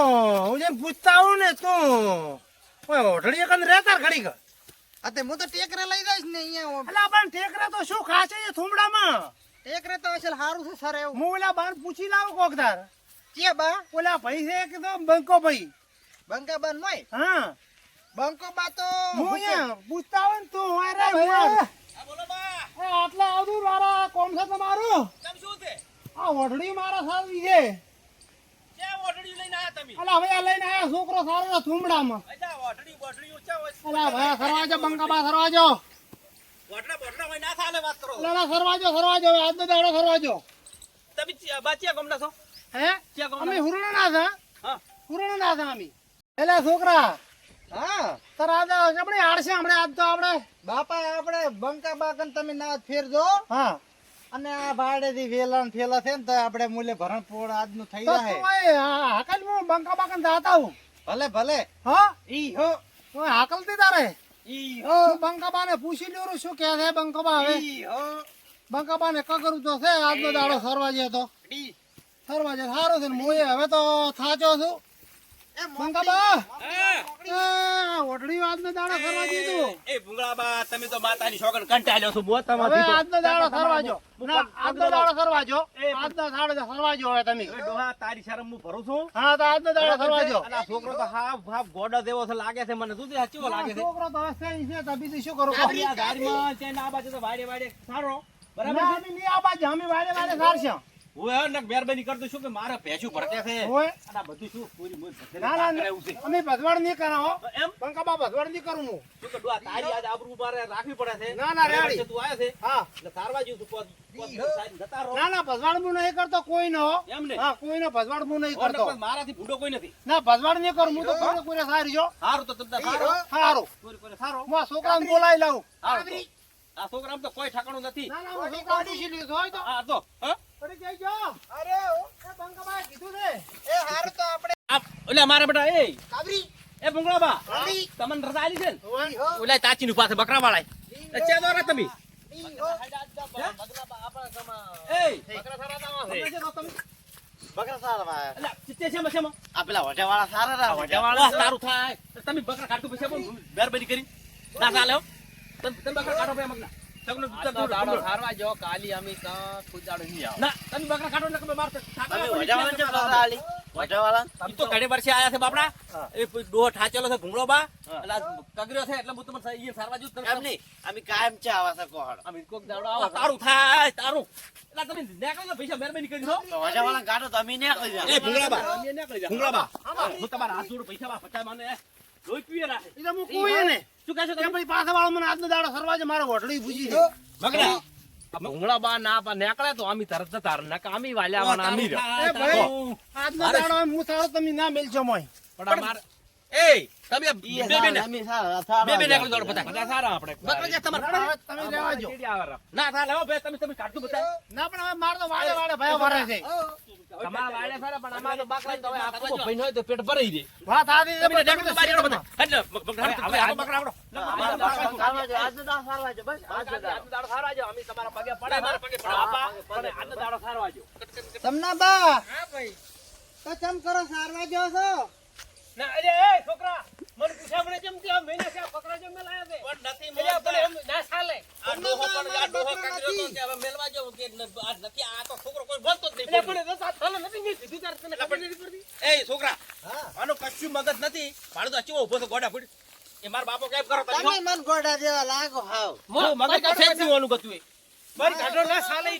હું જેમ પૂછતા આવું ને તું. ઓય ઓઢળીએ કંદ રહેતા ઘડી કર અતે હું તો ટેકરે લઈ જઈશ ને અહીંયા એટલે પણ ટેકરે તો શું ખાશે છે થુમડામાં? ટેકરે તો અસલ સારું છે સર એવું? હું ઓલા બાર પૂછી લાવું કોક તાર. કે બા? ઓલા ભાઈ છે કે તો બંકો ભાઈ? બંકા બન મોય? હા. બંકો બા તો હું અહીંયા પૂછતા ને તું હોય રે બોલો બા. આટલા આવતું મારા કોમ છે તમારું? આ ઓઢળી મારા સારું છે. અલા હવે લઈને આયા છોકરો સારો છે અલા ભાઈ સરવાજો બંકા બા સરવાજો અલા સરવાજો સરવાજો હવે આજનો દાડો સરવાજો હે? અમે હુરણા છે. હા. હુરણા છે અમે. એલા છોકરા. હા. તાર આજ આપણે આડશે હમણાં આજ તો આપણે બાપા આપણે બંકા બા તમે ના ફેરજો. હા. અને આ ભાડેથી વેલા ને ફેલા છે ને તો આપણે મૂલ્ય ભરણ પોળ આજનું થઈ જાય. હાકલ હું બંકા બાકન જાતા હું. ભલે ભલે. હા? ઈ હો. હું હાકલથી તારે? ઈ હો. બંકા ને પૂછી લ્યો શું કે છે બંકા બા હવે? ઈ હો. બંકા બાને કકરું તો છે આજનો દાડો સરવાજે તો. સરવા સરવાજે સારો છે ને મોએ હવે તો થાચો છું. એ! બંકા બા એ, ઓઢળી આજનો દાડો સરવાજી તું એ ભૂંગળાબા તમે તો માતાની શોખન કંટાળ્યો છો બોલ હવે આજનો દાડો સરવાજો ના આજનો દાડો સરવાજો એ, આજનો દાડો સરવાજો હવે તમે. ડોહા તારી શરમ હું ભરું છું? હા તો આજનો દાડો છોકરો તો હાફ હાફ ગોડો દેવો છે લાગે છે મને. શું સાચો લાગે છે? છોકરો તો હશે છે તો બીજું શું કરું? આ છે ને આ બાજુ તો વાડે વાડે સારો. બરાબર અમે આ બાજુ, અમે વાડે વાડે સારશું. હું હવે મહેરબાની કરતો કે મારે ભેંસું ભડકે છે હોય. આ બધું શું પૂરી મૂળ ભજન ના, અમે નહીં કરાવો. એમ નહીં કરું હું. શું કે ડોહા તારી આજ આબરૂ મારે રાખવી પડે છે ના, ના, રેડી. તું આવ્યો છે હા. એટલે જેવું ના, ના, નહીં કરતો કોઈનો. એમ ને હા, કોઈનો ભસવાડ હું નહીં કરતો. મારાથી ભૂડો કોઈ નથી ના, ભજવાડ નહીં કરું. હું તો સારી છો. સારું તો તમને સારું સારું. કોઈ કોઈ સારો હું છોકરાને બોલાવી લઉં. સારું આ છોકરામાં તો કોઈ ઠાકાણું નથી ના, ના, હું છોકરાને પૂછી હોય તો. આ તો હા પડી જાય જો. અરે એ બંકાબાએ કીધું છે. એ હારું તો આપણે આ મારા બેટા એ. કાબરી. એ ભૂંગળાબા. કાબરી. તમને રજા આલી છે ને? હોય. ઈ હો. ઓલા ચાચી નું પાસે બકરા વાળા ચે દોરા તમે બકરા તમે કાઢતો પછી બોલ કરી. ના ચાલે તમે તમે બકરા કાઢો ભાઈ મગના. સગનો દૂધ જો કાલી અમી તો નહીં આવે. ના તમે બકરા કાઢો ને તમે મારતો ઈ તો ઘણી વર્ષે આયા છે બાપડા. એ ડોહો ઠાચેલો છે ભૂંગળો બા. એટલે કગર્યો છે એટલે હું તમને ઈ સારવા જુ તમે અમે કાયમ ચા આવા છે કોહડ અમે કોક દાડો આવો. આવો તારું થાય તારું. એટલે તમે નીકળો ને પૈસા મહેરબાની કરી દો ગાડો તો અમે ને એ ભૂંગળા બા. અમે નીકળી જા. ભૂંગળા બા. હું તમારા હાથ જોડું પૈસા બા પચાસ મને લોહી રાખે એ તો હું કોઈ ને. શું કહેશો તમે પાછા વાળો મને આજનો દાડો સરવાજે મારે ઓઢળી પૂછી છે. ભૂંગળા બા ના પા નીકળે તો અમે તરત જ તાર અમે વાલ્યાવાના અમે રહ્યો. આજનો દાડો હું સારો તમે ના મેલજો મોય પણ અમારે એ તમે બે બે ને બે બે નીકળી દોડો બધા બધા સારા આપણે. બકરા જે તમારે તમે રહેવા જો. ના થાય લેવો બે તમે તમે કાઢતું બતાય ના પણ હવે મારે તો વાડે વાડે ભયા ભરે છે. તમારા વાળે સારા પણ અમારે તો બાકડા તો હવે આખો ભાઈ હોય તો પેટ ભરાઈ દે વાત આધી તમે નીકળી દો બહાર બધા. એટલે હવે હવે બકરા આવડો. અમારે આજનો દાડો સારવા જો અમે તમારા પગે પડે મારા પગે પડે. બાપા, પણ આજનો દાડો સારવા જો તમના બા તો ચમ કરો સારવા જો છો? ના અરે એ છોકરા મને પૂછ્યા મને કેમ કે આ મહિના છે આ જેમ લાયા છે પણ નથી એટલે આપણે એમ ના ચાલે આ ડોહો પણ આ ડોહો કાઢ્યો તો કે હવે મેલવા જેવો કે આ નથી આ તો છોકરો કોઈ બોલતો જ નહીં પણ એ તો ચાલે નથી મેં સીધું તાર તને ખબર નથી પડતી એ છોકરા આનો કશું મગજ નથી મારો તો અચીવો ઊભો છે ગોડા ફૂટ એ મારા બાપો કેમ કરો તમે મન ગોડા જેવા લાગો હાવ મોં મગજ તો છે જ નહીં ઓલું ગતું એ. મારી કાઢો ના ચાલે.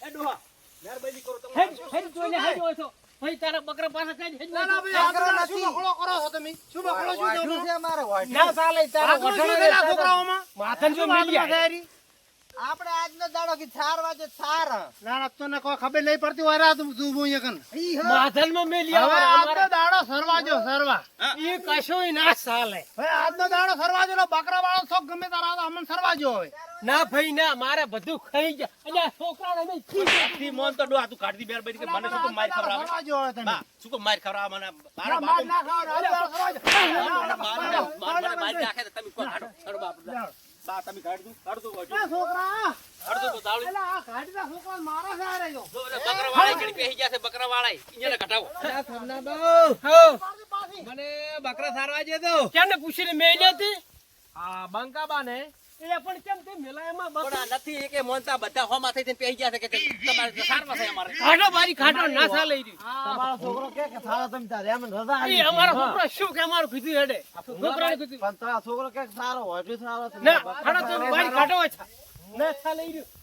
એ ડોહા મહેરબાની કરો તમે હેડ હેડ જોઈને હેડ તો ભાઈ તારા બકરા પાસે કઈ હેડ ના, ના, ભાઈ, બકરો શું બકડો કરો છો તમે? શું બકડો શું છે મારે ના ચાલે તારા છોકરાઓમાં? માથન જો મેલી? આપણે આજનો દાડો કે ચાર વાગે ચાર ના, ના, તને કોઈ ખબર નહીં પડતી હોય રા તું તું બોલ કન ઈ માં મેલી હવે આવે આજનો દાડો સરવાજો સરવા ઈ કશોય ના ચાલે હવે આજનો દાડો સરવાજો નો બકરા વાળો શોખ ગમે તારા હાથે અમને સરવાજો હોય ના ભાઈ ના મારે બધું ખાઈ જાય અને છોકરા ને. તી મોન તો ડોહા તું કાઢી બેર બેરી કે મને શું માર ખબર આવે સરવાજો હોય તને બા શું કો માર ખવડાવે મને મારા બાપ માર ના ખાવ સરવાજો. મારા બાપ નાખે તમે કોઈ કાઢો. સરવા. બા તમે કાઢ દો કાઢ છોકરા! કાઢ તો દાવડી એટલે આ ઘાટીના છોકરા મારા છે આ રહ્યો. જો એટલે બકરા વાળા કેડી પેહી ગયા છે બકરા વાળા. મને સારવા જે કેને પૂછીને મેં હતી આ બંકાબા ને એ પણ કેમ તે મેલાયમાં પણ નથી કે મોનતા બધા હોમાં થઈ થઈને પેહી ગયા છે કે કે તમારે સારવા છે અમારે. ખાટો બારી ખાટો ના સા લઈ રહ્યું તમારો છોકરો કે કે સારા તમે તારે? એમ રજા આવી અમારો છોકરો શું કે અમારું કીધું હેડે? છોકરાને કીધું. પણ તારા છોકરો કે સારો હોય સારો. ના ખાટો તો બારી ખાટો છે. ના સા લઈ રહ્યું.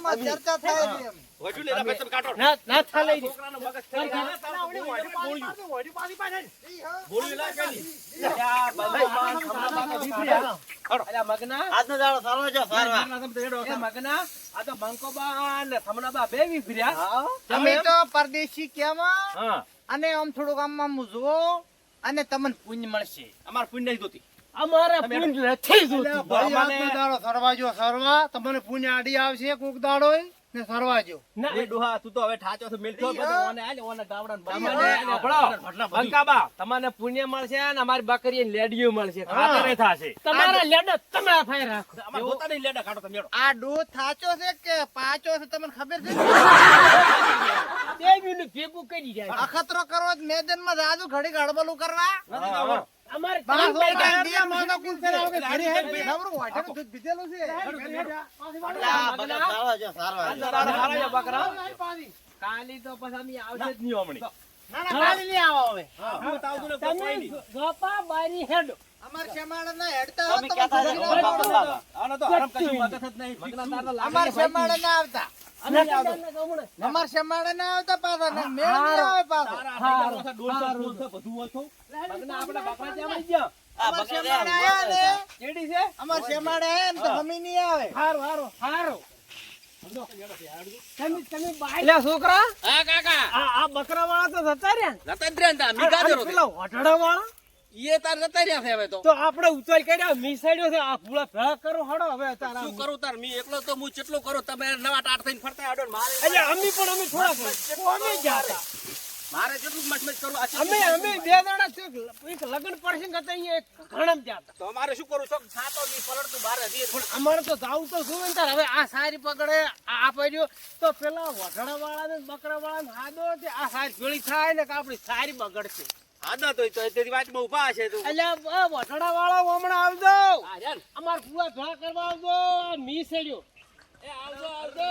ગામમાં ચર્ચા થાય છે એમ. લેલા ભાઈ તમે કાઢો. ના ના સા લઈ છોકરાનો મગજ થઈ ગયો. એટલે ઓલી વળી પાછી, પાછી, વળી પાછી પાછી. ગોળીઓ લાય પેલી. યાર, બધો માન ખમણા બાકા દીકરી. અલ્યા મગના આજનો દાડો સારો છે સારવા ના, તમે તો હેડો. એ મગના આ તો બંકોબા ને થમણાબા બે વી ફર્યા તો પરદેશી કેવા અને આમ થોડુંક આમ આમ જુઓ અને તમને પુણ્ય મળશે અમારે પુણ્ય નહીં જોતી. અમારે પુંજ નથી જોતું. ભાઈ દાડો સરવા સરવા. તમને પુણ્ય આડી આવશે કોક દાડો ને સરવા જો ના એ ડોહા, તું તો હવે ઠાચો છે, મેલતો બધો. ઓને આલે, ઓને ગાવડાને બાવડાને તમને. બંકાબા પુણ્ય મળશે ને અમારી બકરી લેડીઓ મળશે. ખાતરે થાશે. તમારા લેડો તમે ફાઈ રાખો. અમાર પોતાની લેડા કાઢો તમે આ ડો થાચો છે કે પાચો છે તમને ખબર છે? દેવીનું ભેગું કરી જાય. અખતરો કરો મેદાનમાં જાજુ ઘડી ગડબલું કરવા. નથી. અમારે બાર ત્રણ વાગ્યા પૈકા કુલ ફેરાવો કે ઘડી હે ઘડી નવરું દૂધ પીધેલું છે. આ બધા સારો છે. સારો આજનો દાડો બકરા. કાલી તો પછી અમે આવશે. જ નહીં હમણાં. ના ના કાલી નહીં આવો હવે. હું તો ને તમે. ગોપા બારી હેડો. અમાર શેમાળા ના હેડતા હોત તો કહેતા મને હતા, ઘડી ના પાડો. આનો તો હરામ કશું મગજ જ નહીં. અમાર છે ના આવતા. અમાર શેમાળા ના આવતા પાછા ને મેળ નહીં આવે પાછો. બધું ઓછું. મગના આપણા બકરા ત્યાં આવી ગયા. અમાર શેમાળા આયા ને કેડી છે? અમાર શેમાળા આયા ને તો હમી નહીં આવે. હારો હારો હારો. તમે તમે બાયલા છોકરા? બકરા વાળા તો જતા રહ્યા જતા રહ્યા મીઠા વાળા ઈએ તાર જતા રહ્યા છે હવે તો. તો આપણે ઉતાર કર્યા મિસાડ્યો છે આ ફૂલા ભેળા કરો હડો હવે તાર શું કરું તાર? મી એકલો તો હું જેટલું કરો? તમે નવા ટાટ થઈને ફરતા આડો મારે- એટલે અમે પણ અમે થોડા અમે જાતા. મારે. જેટલું જ મચમચ કરવું, આ અમે અમે બે દાડા એક લગ્ન પ્રસંગ હતા અહીંયા એક ઘણમ જાતા. તો અમારે શું કરું છો છાતો દી પલળતું બારે દે પણ અમારે તો જાવ તો શું ને તાર. હવે આ સારી પકડે આ આ પડ્યો. તો પેલા વઢડા વાળા ને બકરા વાળા ને હાદો છે આ સારી ભેળી થાય ને કે આપણી સારી બગડશે. હા, તો તો તેની વાતમાં ઊભા હશે તું. એટલે આ વઢડા વાળા હમણાં આવજો. અમાર પૂરા ભેળા કરવા આવજો. મી સેડ્યો એ આવજો.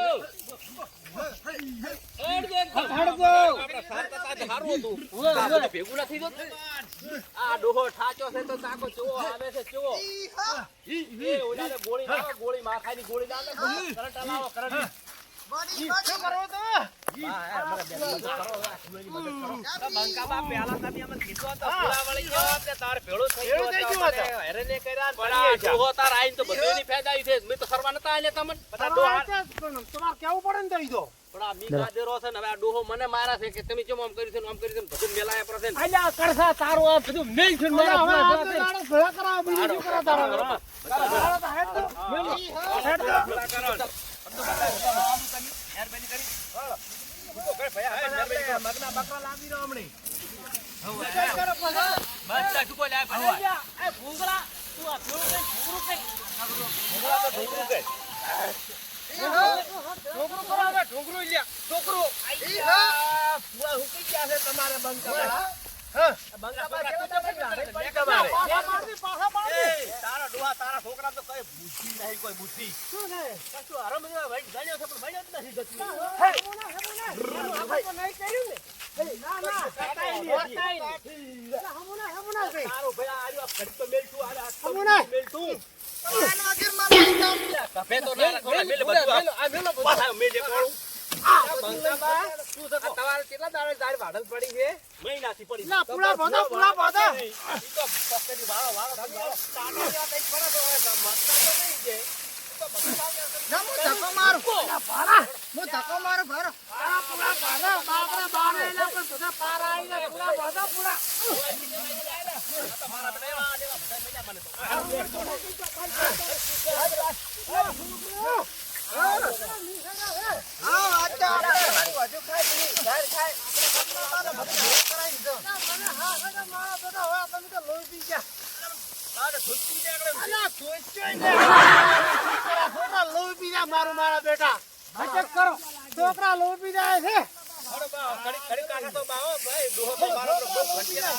ગોળી ગોળી માથાની ગોળી કરંટ કરંટ. શું કરવો તો મને મારા છે કે તમે કેમ આમ કર્યું છે આમ કર્યું છે બધું મેલાયા પર છે અલ્યા કરસા તારું આ બધું મેલ છે મારા ભેળા દાડો બીજું શું તારા બરોબર. દાડો તો હેડ તો. હેડ તો. મગના બકરા લાવી રહ્યો હમણાં. લાય ભરવા. એ ભૂંગળા તું આ કઈ ભૂંગળું કઈ છોકરો કરો હવે ઢોકરું લ્યા છોકરો પૂરા હુકી ગયા છે તમારે બંધ કરવા તું તો કઈ તો કઈ કોઈ તો તો તું, તો તું. તો. તમારે કેટલા દાડે તારી વાડલ પડી છે આથી પડી. ના પૂરા ભોદા પૂરા ભોદા ઈ તો પકડી વાળો વાળો વાળો. તાના યાર તઈ પડા તો હોય ગામ તો નહીં જે ના હું ધક્કો મારું. ના ભાડા. હું ધક્કો મારું ભરો આ પૂરા ભાડા બાપરા બારે એટલે પણ બધા પાર આવી ને પૂરા ભોદા પૂરા તમારા બેવા દેવા બધા મહિના મને તો. આ આ આ આ આ મારો તો બહુ ઘંટિયા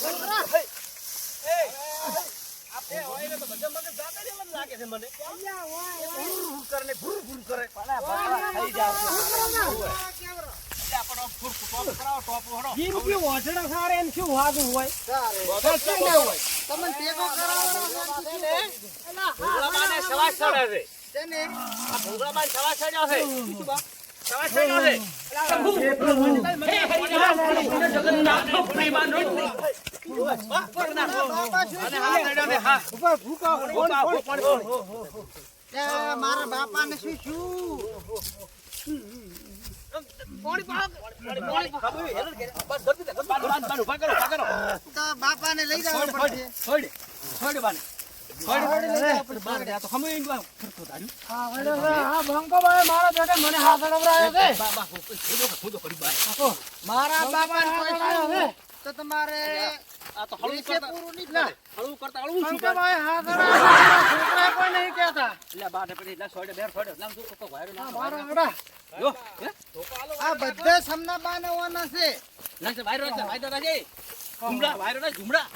એ આપણે હોય ને તો બધા મગજ જાતા જ એમ જ લાગે છે મને કરે ભૂર ભૂર કરે થઈ જાય આપણો ફૂર ટોપ કરાવો ટોપ હડો જીમ કે ઓઢડા સારે એમ શું વાગું હોય? કશું ના? હોય તમને ટેકો કરાવવાનો છે ને? ભૂંગળાબાને સવા સડે છે છે. ને? આ ભૂંગળાબાને સવા સડ્યો છે. શું બા સવા સડ્યો છે. અને હા સડ્યો ને હા ઉપર ભૂકા ભૂકા, ભૂકા, તે મારા શું તો તમારે આ તો હળવું કરતા પૂરું નહીં ના હળવું કરતા હળવું શું છે મારા બાપાને કોઈ અડવરાયો છે શું તો તમારે વિશે પૂરું નહીં છોડે ભાઈ હાથ અડવરાયો છોકરા કોઈ નહીં કહેતા મારા બેટા આ બધે સમના બાને ઓના છે. ઝુમડા.